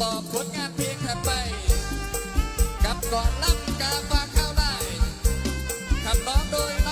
บอกต่ผลงานเพลงถัดไป กับก่อนล่ำกาฝากข้าวได้ขับร้องโดย